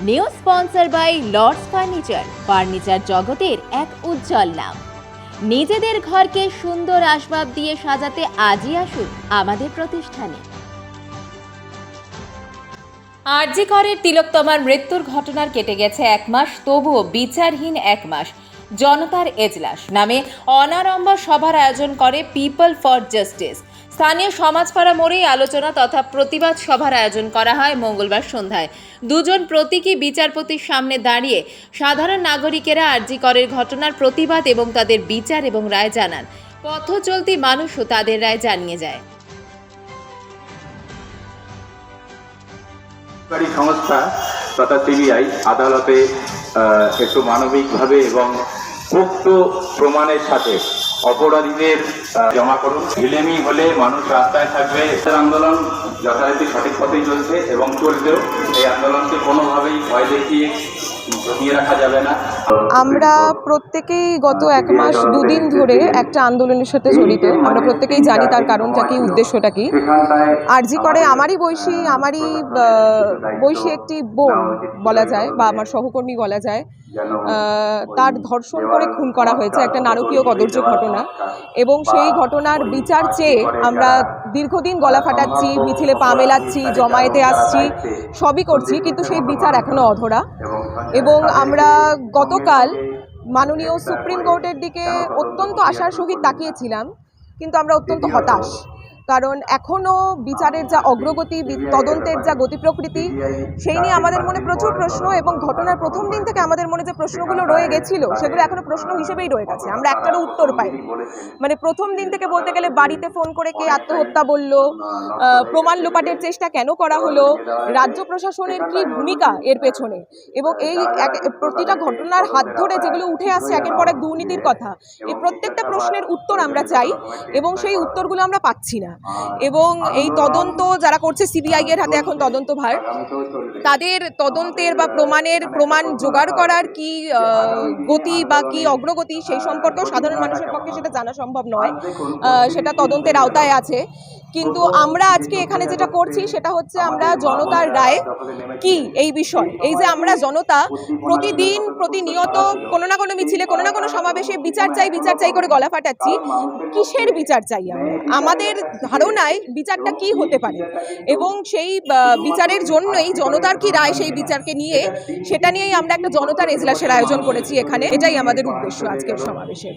New sponsor by Lords furniture furniture জগতের এক উজ্জ্বল নাম। নিজেদের ঘরকে সুন্দর আসবাব দিয়ে সাজাতে আজই আসুন আমাদের প্রতিষ্ঠানে। আরজি করের তিলকতমার মৃত্যুর ঘটনার কেটে গেছে এক মাস, তবুও বিচারহীন এক মাস। জনতার এজলাস নামে অনারম্বর সভার আয়োজন করে পিপল ফর জাস্টিস স্থানীয় সমাজপাড়া মোড়েই আলোচনা তথা প্রতিবাদ সভার আয়োজন করা হয় মঙ্গলবার সন্ধ্যায়। দুজন প্রতীকী বিচারপতির সামনে দাঁড়িয়ে সাধারণ নাগরিকেরা আরজি করের ঘটনার প্রতিবাদ এবং তাদের বিচার এবং রায় জানান। পথ চলতি মানুষও তাদের রায় জানিয়ে যায়। সংস্থা তথা সিবিআই আদালতে একটু মানবিকভাবে এবং পোক্ত প্রমাণের সাথে অপরাধীদের জমা করুন। ঢিলেমি হলে মানুষ রাস্তায় থাকবে। আন্দোলন যথারীতি সঠিক পথেই চলছে এবং চলবেও। এই আন্দোলনকে কোনোভাবেই ভয় দেখিয়ে আমরা প্রত্যেকেই গত এক মাস, দুদিন ধরে একটা আন্দোলনের সাথে জড়িত। আমরা প্রত্যেকেই জানি তার কারণটা কি, উদ্দেশ্যটা কি। আরজি করে আমারই বয়সী আমারই বয়সী একটি বোন বলা যায়, বা আমার সহকর্মী বলা যায়। তার ধর্ষণ করে খুন করা হয়েছে একটা নারকীয় কদর্য ঘটনা। এবং সেই ঘটনার বিচার চেয়ে আমরা দীর্ঘদিন গলা ফাটাচ্ছি মিছিলে পা মেলাচ্ছি জমায়েতে আসছি সবই করছি কিন্তু সেই বিচার এখনও অধরা। এবং আমরা গতকাল মাননীয় সুপ্রিম কোর্টের দিকে অত্যন্ত আশার সহিত তাকিয়েছিলাম কিন্তু আমরা অত্যন্ত হতাশ। কারণ এখনও বিচারের যা অগ্রগতি তদন্তের যা গতি প্রকৃতি সেই নিয়ে আমাদের মনে প্রচুর প্রশ্ন এবং ঘটনার প্রথম দিন থেকে আমাদের মনে যে প্রশ্নগুলো রয়ে গেছিল, সেগুলো এখনও প্রশ্ন হিসেবেই রয়ে গেছে। আমরা একটারও উত্তর পাই মানে প্রথম দিন থেকে বলতে গেলে বাড়িতে ফোন করে কে আত্মহত্যা বলল প্রমাণ লোপাটের চেষ্টা কেন করা হলো, রাজ্য প্রশাসনের কি ভূমিকা এর পেছনে? এবং এই প্রতিটা ঘটনার হাত ধরে যেগুলো উঠে আসছে একের পর এক দুর্নীতির কথা, এই প্রত্যেকটা প্রশ্নের উত্তর আমরা চাই এবং সেই উত্তরগুলো আমরা পাচ্ছি না। এবং এই তদন্ত যারা করছে সিবিআই এর হাতে এখন তদন্ত ভার, তাদের তদন্তের বা প্রমাণের প্রমাণ জোগাড় করার কি গতি বা কি অগ্রগতি সেই সম্পর্কেও সাধারণ মানুষের পক্ষে সেটা জানা সম্ভব নয়। সেটা তদন্তের আওতায় আছে। কিন্তু আমরা আজকে এখানে যেটা করছি সেটা হচ্ছে আমরা জনতার রায় কি এই বিষয়? এই যে আমরা জনতা প্রতিদিন প্রতিনিয়ত কোনো না কোনো মিছিলে, কোনো না কোনো সমাবেশে বিচার চাই বিচার চাই করে গলা ফাটাচ্ছি, কিসের বিচার চাই আমাদের ধারণায় বিচারটা কি হতে পারে? এবং সেই বিচারের জন্যই জনতার কি রায় সেই বিচারকে নিয়ে সেটা নিয়েই আমরা একটা জনতার এজলাসের আয়োজন করেছি এখানে। এটাই আমাদের উদ্দেশ্য আজকের সমাবেশের